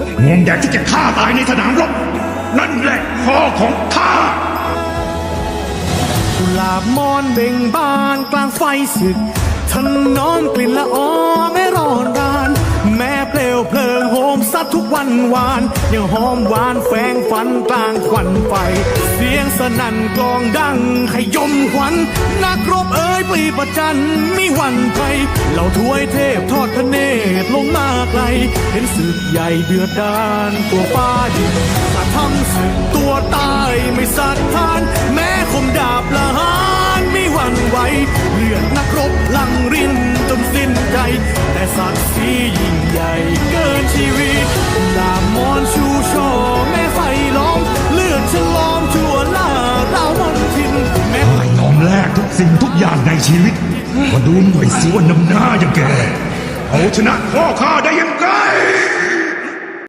ห่วงอยากที่จะฆ่าตายในสนามรบ นั่นแหละพ่อของข้ากุหลาบมอนเบ่งบานกลางไฟศึกท่านนอมกลิ่นละออไม่ร้อนราน แม้เปลวเพลิงโหมซัดทุกวันวาน ยังหอมหวานแฝง ฝันกลางควันไฟ เสียงสนั่นกลองดังขยมขวัญนักรบเอ๋ยปรีประจันมีหวันไทยเหล่าถวยเทพทอดพระเนตรลงมาไกล เห็นศึกใหญ่เดือดดานตัวฟ้าดินถ้าทำศึกตัวตายไม่สัตย์ทาน แม้คมดาบละหานไม่หวั่นไหวเลือดนักรบลังรินจนสิ้นใจ แต่ศักดิ์ศรียิ่งใหญ่ ชีวิต มาดูหน่อยสิว่านำหน้าอย่างแก เอาชนะพ่อข้าได้ยังไง